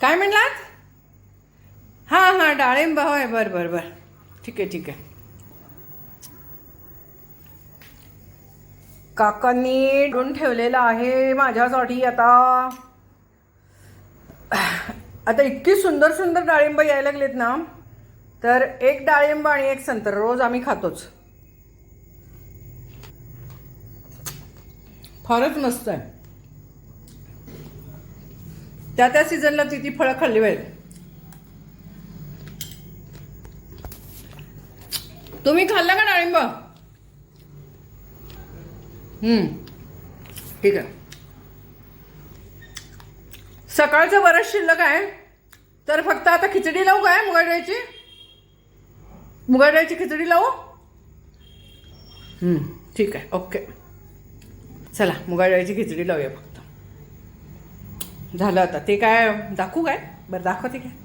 काय म्हणलात? हां हां डाळिंब होय बरं बरं बरं. ठीक आहे ठीक आहे. काकांनी डून ठेवलेलं आहे माझ्यासाठी आता. आता इतकी सुंदर सुंदर डाळिंब यायला लागलेत ना तर एक डाळिंब आणि एक संत्र रोज आम्ही खातोच. फारच मस्त आहे. त्या त्या सीझनला ती ती फळं खाल्ली पाहिजे तुम्ही खाल्ला का डाळिंब? ठीक आहे. सकाळचं बरंच शिल्लक आहे. तर फक्त आता खिचडी लावू काय? मुगाडाळीची मुगाडाळीची खिचडी लावू? ठीक आहे. ओके. चला मुगाडाळीची खिचडी लावूया. झालं आता. ते काय दाखवू काय? बरं दाखवते काय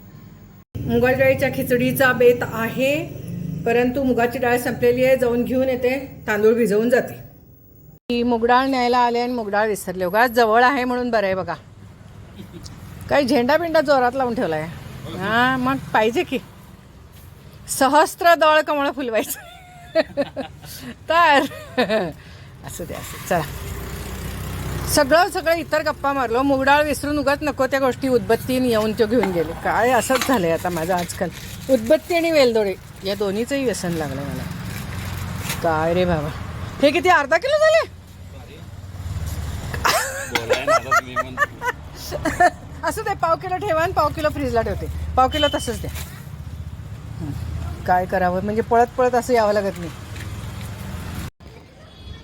मुगाच्या डाळीच्या खिचडीचा बेत आहे परंतु मुगाची डाळ संपलेली आहे जाऊन घेऊन येते तांदूळ भिजवून जाते. की मुगडाळ न्यायला आले आणि मुगडाळ विसरले. उगा जवळ आहे म्हणून बरं आहे बघा. काही झेंडा बिंडा जोरात लावून ठेवला आहे हा मग पाहिजे की. सहस्त्र दळ कमळ फुलवायचं. तर असं द्या असं चला. सगळं सगळं इतर गप्पा मारलो. मुगडाळ विसरून उगाच नको त्या गोष्टी. उदबत्तीने येऊन तो घेऊन गेले. काय असंच झालंय आता माझं आजकाल. उदबत्ती आणि वेलदोडे या दोन्हीचंही व्यसन लागलं मला. काय रे बाबा. हे किती अर्धा किलो झाले? असं ते पाव किलो ठेवा आणि पाव किलो फ्रीजला ठेवते. पाव किलो तसंच द्या. काय करावं? म्हणजे पळत पळत असं यावं लागत नाही.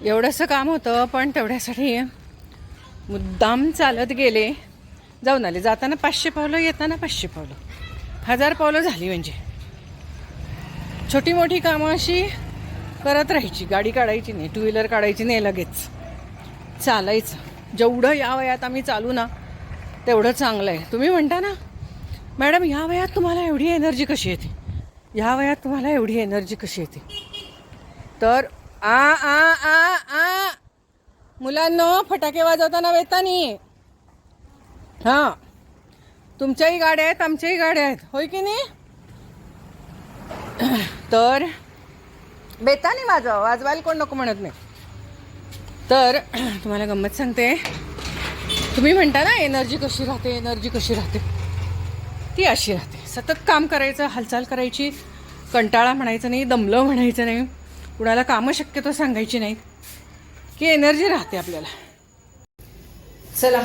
एवढंसं काम होतं पण तेवढ्यासाठी मुद्दाम चालत गेले. जाऊन आले. जाताना पाचशे पावलं येताना पाचशे पावलं. हजार पावलं झाली म्हणजे. छोटी मोठी कामं अशी करत राहायची. गाडी काढायची नाही टू व्हीलर काढायची नाही लगेच. चालायचं. जेवढं या वयात आम्ही चालू ना तेवढं चांगलं आहे. तुम्ही म्हणता ना मॅडम ह्या वयात तुम्हाला एवढी एनर्जी कशी येते? ह्या वयात तुम्हाला एवढी एनर्जी कशी येते? तर आ आ आ आ मुलांना फटाके वाजवताना वेतानी हां. तुमच्याही गाड्या आहेत आमच्याही गाड्या आहेत. होय की नाही? तर बेतानी वाजवा वाजवायला कोण नको म्हणत नाही. तर तुम्हाला गंमत सांगते. तुम्ही म्हणता ना एनर्जी कशी राहते एनर्जी कशी राहते? ती अशी राहते. सतत काम करायचं हालचाल करायची कंटाळा म्हणायचं नाही दमलं म्हणायचं नाही. कुणाला कामं शक्यतो सांगायची नाहीत. की एनर्जी राहते आपल्याला. चला.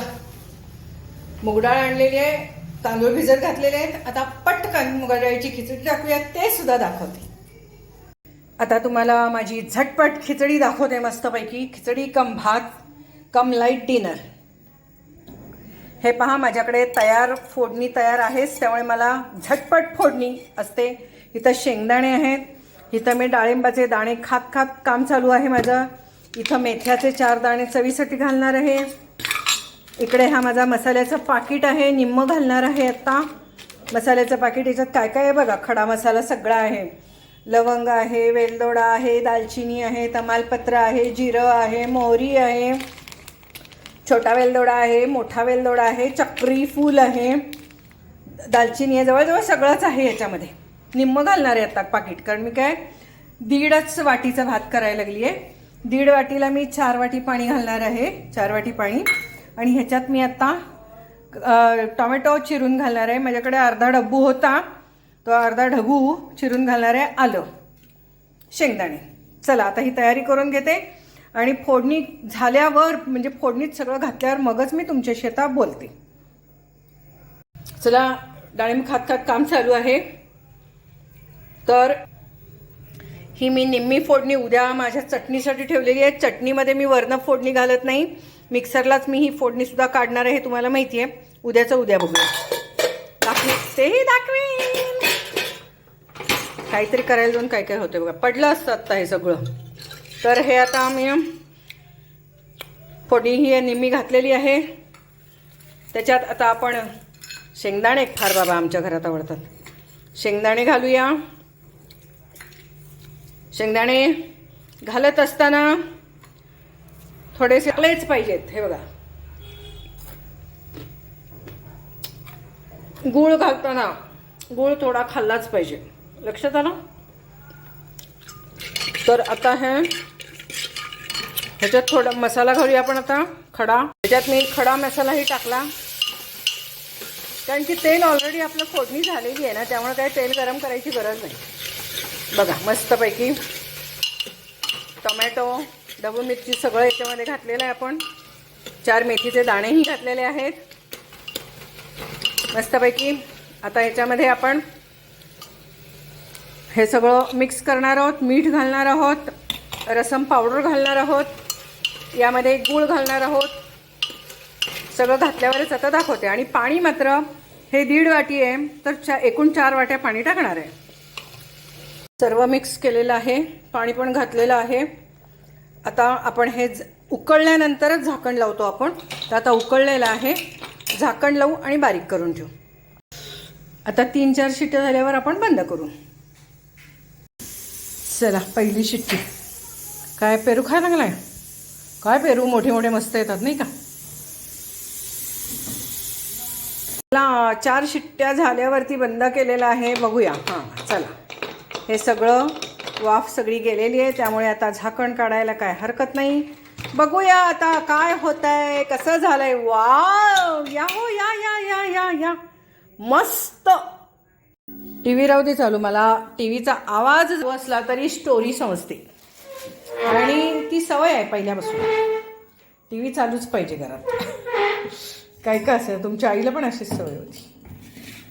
मुगडाळ आणलेली आहे तांदूळ भिजत घातलेले आहेत. आता पटकन मुगाडाळीची खिचडी दाखवूया ते सुद्धा दाखवते. आता तुम्हाला माझी झटपट खिचडी दाखवते मस्तपैकी. खिचडी कम भात कम लाइट डिनर हे पहा माझ्याकडे तयार फोडणी तयार आहेच. त्यामुळे मला झटपट फोडणी असते. इथं शेंगदाणे आहेत. इथं मी डाळिंबाचे दाणे खात खात काम चालू आहे माझं. इथं मेथ्याचे चार दाणे चवीसाठी घालणार आहे. इकडे हा माझा मसाल्याचं पाकिट आहे निम्म घालणार आहे आत्ता मसाल्याचं पाकिट याच्यात काय काय आहे बघा खडा मसाला सगळा आहे. लवंग आहे वेलदोडा आहे दालचिनी आहे तमालपत्र आहे जिरं आहे मोहरी आहे. छोटा वेलदोडा आहे मोठा वेलदोडा आहे चक्री फूल आहे. दालचिनी आहे जवळजवळ सगळंच आहे याच्यामध्ये. निम्म घालणार आहे आत्ता पाकिट कारण मी काय दीडच वाटीचा भात करायला लागली आहे दीड वाटीला मी चार वाटी पाणी घालणार आहे चार वाटी पाणी. आणि ह्याच्यात मी आत्ता टोमॅटो चिरून घालणार आहे. माझ्याकडे अर्धा डब्बू होता तो अर्धा ढबू चिरून घालणार आहे आलं. शेंगदाणे. चला आता ही तयारी करून घेते. आणि फोडणी झाल्यावर म्हणजे फोडणीत सगळं घातल्यावर मगच मी तुमच्याशी आता बोलते. चला डाळिंब खात खात काम चालू आहे. तर ही मी निम्मी फोडणी उद्या माझ्या चटणीसाठी ठेवलेली आहे. चटणीमध्ये मी वरनं फोडणी घालत नाही. मिक्सरलाच मी ही फोडणीसुद्धा काढणार आहे हे तुम्हाला माहिती आहे. उद्याचं उद्या बघूया. दाखवी तेही दाखवीन. काहीतरी करायला जाऊन काय काय होतं बघा. पडलं असतं आत्ता हे सगळं. तर हे आता मी फोडणी ही निम्मी घातलेली आहे. त्याच्यात आता आपण शेंगदाणे फार बाबा आमच्या घरात आवडतात. शेंगदाणे घालूया. शेंगदाणे घालत असताना थोडेसे आलेच पाहिजेत हे बघा. गूळ घालताना गूळ थोडा खाल्लाच पाहिजे. लक्षात आलं? तर आता हे ह्याच्यात थोडा मसाला घालूया आपण आता खडा. ह्याच्यात मी खडा मसालाही टाकला. कारण की तेल ऑलरेडी आपलं फोडणी झालेली आहे ना त्यामुळे काही तेल गरम करायची गरज नाही. बघा मस्तपैकी टोमॅटो डबू मिरची सगळं याच्यामध्ये घातलेलं आहे आपण. चार मेथीचे दाणेही घातलेले आहेत. मस्तपैकी आता याच्यामध्ये आपण हे सगळं मिक्स करणार आहोत मीठ घालणार आहोत रसम पावडर घालणार आहोत यामध्ये गूळ घालणार आहोत. सगळं घातल्यावरच आता दाखवते. आणि पाणी मात्र हे दीड वाटी आहे तर चा एकूण चार वाट्या पाणी टाकणार आहे. सर्व मिक्स केलेलं आहे पाणी पण घातलेलं आहे. आता आपण हे उकळल्यानंतरच झाकण लावतो आपण. तर आता उकळलेलं आहे. झाकण लावू आणि बारीक करून ठेवू. आता तीन चार शिट्ट्या झाल्यावर आपण बंद करू. चला पहिली शिट्टी. काय पेरू खायला लागलाय? काय पेरू? मोठे मोठे मस्त येतात नाही का? चला चार शिट्ट्या झाल्यावरती बंद केलेलं आहे. बघूया. हां चला. हे सगळं वाफ सगळी गेलेली आहे त्यामुळे आता झाकण काढायला काय हरकत नाही. बघूया आता काय होत आहे कसं झालंय. वाव! या हो या या या या या. मस्त! टी व्ही राहू दे चालू मला टी व्हीचा आवाज असला तरी स्टोरी समजते. आणि ती सवय आहे पहिल्यापासून. टी व्ही चालूच पाहिजे घरात. काय काय असेल तुमच्या आईला पण अशीच सवय होती.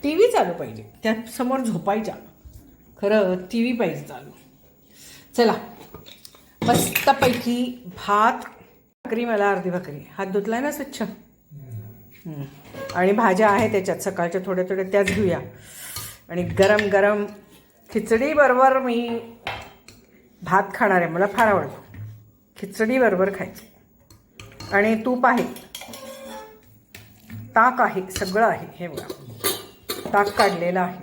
टी व्ही चालू पाहिजे त्यात समोर झोपायच्या. खरं टी व्ही पाहिजे चालू. चला मस्तपैकी भात भाकरी मला अर्धी भाकरी. हात धुतलाय ना स्वच्छ? आणि भाज्या आहे त्याच्यात सकाळच्या थोड्या थोड्या त्याच घेऊया. आणि गरम गरम खिचडीबरोबर मी भात खाणार आहे मला फार आवडतो. खिचडीबरोबर खायचं. आणि तूप आहे. ताक आहे सगळं आहे हे बघा. ताक काढलेलं आहे.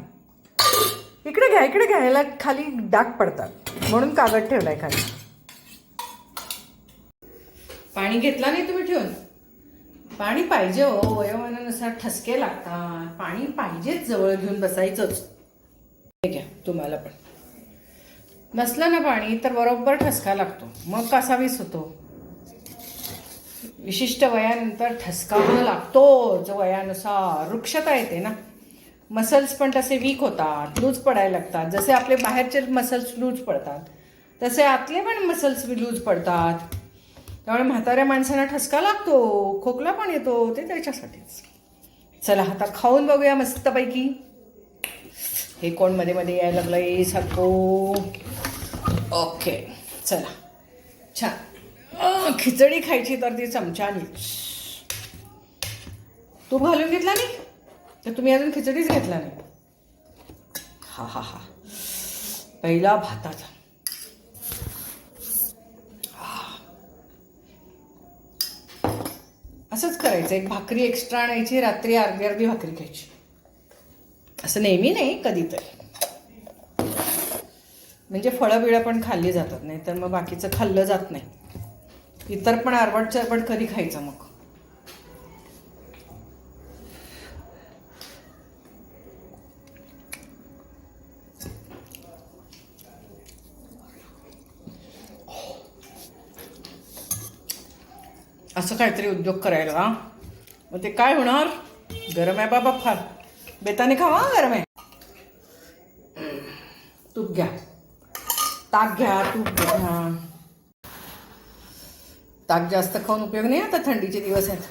इकडे घ्या इकडे घ्यायला खाली डाग पडतात. म्हणून कागद ठेवलाय खाली. पाणी घेतला नाही तुम्ही ठेवून? पाणी पाहिजे हो वयोमानानुसार ठसके लागतात. पाणी पाहिजेच जवळ घेऊन बसायचंच. हे घ्या तुम्हाला पण. नसलं ना पाणी तर बरोबर ठसका लागतो. मग कसावीस होतो? विशिष्ट वयानंतर ठसका लागतो. जो वयानुसार वृक्षता येते ना. मसल्स पण तसे वीक होतात लूज पडायला लागतात. जसे आपले बाहेरचे मसल्स लूज पडतात तसे आतले पण मसल्स लूज पडतात. त्यामुळे म्हाताऱ्या माणसांना ठसका लागतो खोकला पण येतो ते त्याच्यासाठीच. चला आता खाऊन बघूया मस्तपैकी. हे कोणमध्ये मध्ये यायला लागलंय सारखो. ओके चला. छान. खिचडी खायची तर ती चमच्यानी तू घालून घेतला नाही? तर तुम्ही अजून खिचडीच घेतला नाही. हा हा हा. पहिला भाताचा. असंच करायचं. एक भाकरी एक्स्ट्रा आणायची रात्री अर्धी अर्धी भाकरी खायची. असं नेहमी नाही कधीतरी. म्हणजे फळं बिळं पण खाल्ली जातात नाही तर मग बाकीचं खाल्लं जात नाही. इतर पण आरबट चरबट कधी खायचं मग? असं काहीतरी उद्योग करायला. मग ते काय होणार? गरम आहे बाबा फार. बेताने खावा गरम आहे. तूप घ्या. ताक घ्या तूप घ्या. ताक जास्त खाऊन उपयोग नाही आता थंडीचे दिवस आहेत.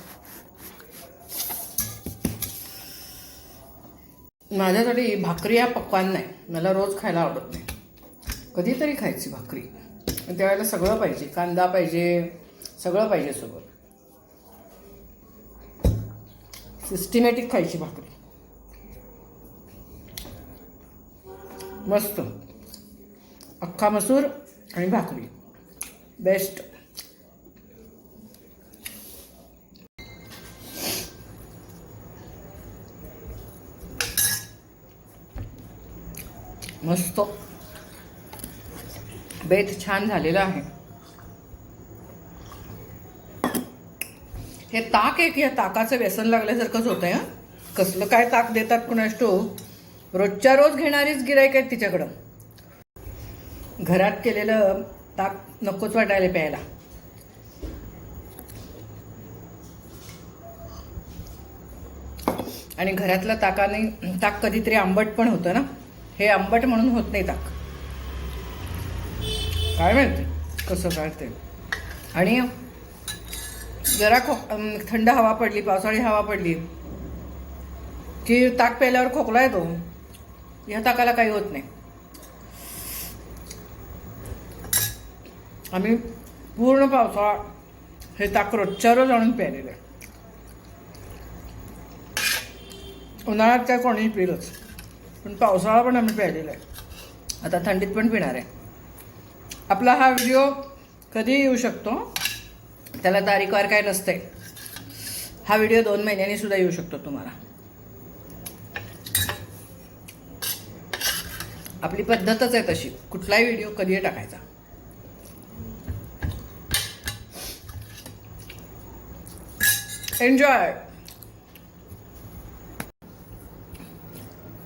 माझ्यासाठी भाकरी हा पक्वान नाही मला रोज खायला आवडत नाही. कधीतरी खायची भाकरी. त्यावेळेला सगळं पाहिजे. कांदा पाहिजे. सगळं पाहिजे सोबत. सिस्टमॅटिक खायची भाकरी. मस्त. अख्खा मसूर आणि भाकरी. बेस्ट. मस्त. बेत छान झालेला आहे. हे ताक एक या ताकाचं व्यसन लागल्यासारखंच होतंय हां? कसलं काय ताक देतात कुणाष्टो रोजच्या रोज घेणारीच गिरायक आहेत तिच्याकडं. घरात केलेलं ताक नकोच वाटायला प्यायला. आणि घरातलं ताकाने ताक कधीतरी आंबट पण होतं ना? हे आंबट म्हणून होत नाही ताक. काय माहिती? कसं काय ते? आणि जरा खो थंड हवा पडली पावसाळी हवा पडली. की ताक प्यायल्यावर खोकला येतो ह्या ताकाला काही होत नाही. आम्ही पूर्ण पावसाळा हे ताक रोजच्या रोज आणून प्यायलेलं आहे. उन्हाळ्यात काय कोणीही पिलंच पण पावसाळा पण आम्ही प्यायलेला आहे. आता थंडीत पण पिणार आहे. आपला हा व्हिडिओ कधीही येऊ शकतो. त्याला तारीखवार काय नसते हा व्हिडिओ दोन महिन्यांनी सुद्धा येऊ शकतो तुम्हाला. आपली पद्धतच आहे तशी. कुठलाही व्हिडिओ कधी टाकायचा. एन्जॉय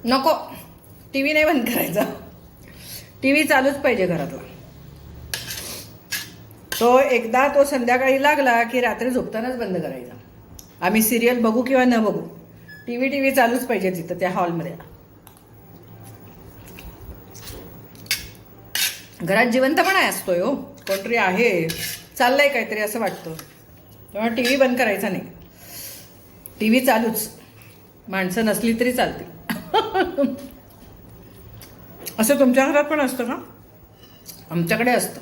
नको. टी व्ही नाही बंद करायचा. टी व्ही चालूच पाहिजे घरातला. तो एकदा तो संध्याकाळी लागला की रात्री झोपतानाच बंद करायचा. आम्ही सिरियल बघू किंवा न बघू टी व्ही टी व्ही चालूच पाहिजे तिथं त्या हॉलमध्ये घरात जिवंतपणा असतोय हो. कोणतरी आहे. चाललंय काहीतरी असं वाटतं. तेव्हा टी व्ही बंद करायचा नाही. टी व्ही चालूच. माणसं नसली तरी चालते असं तुमच्या घरात पण असतं का? आमच्याकडे असतं.